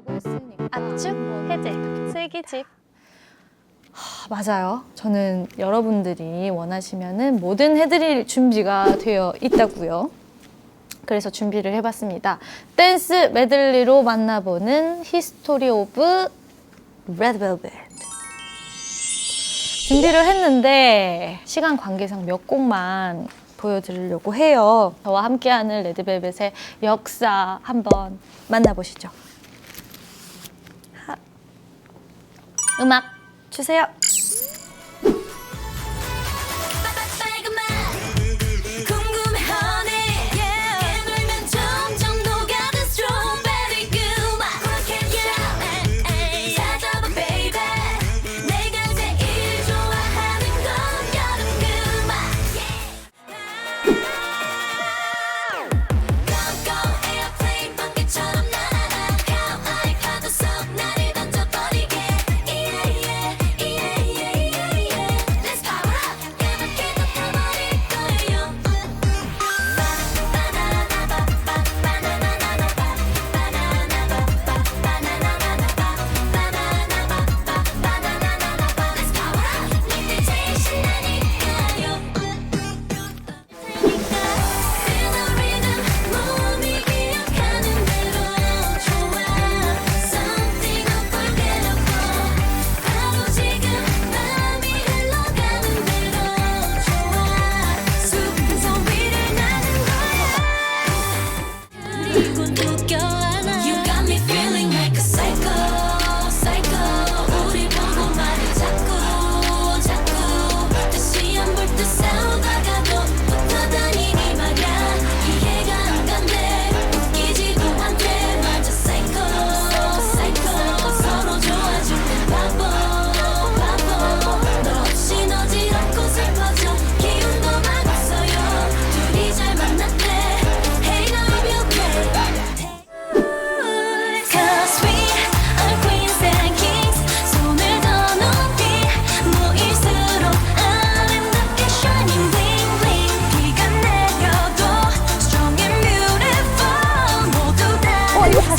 해제라고 했으니까 압축, 뭐 해제, 슬기집. 맞아요. 저는 여러분들이 원하시면은 뭐든 해드릴 준비가 되어 있다고요. 그래서 준비를 해봤습니다. 댄스 메들리로 만나보는 히스토리 오브 레드벨벳. 준비를 했는데 시간 관계상 몇 곡만 보여드리려고 해요. 저와 함께하는 레드벨벳의 역사 한번 만나보시죠. 음악 주세요.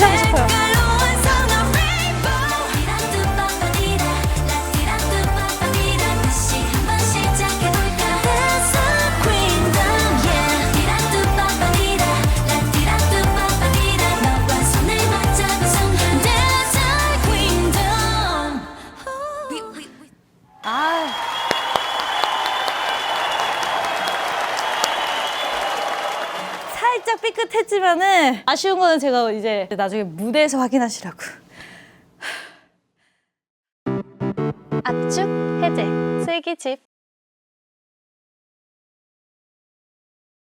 Tell us a 살짝 삐끗했지만은 아쉬운 거는 제가 이제 나중에 무대에서 확인하시라고. 압축, 해제, 슬기집.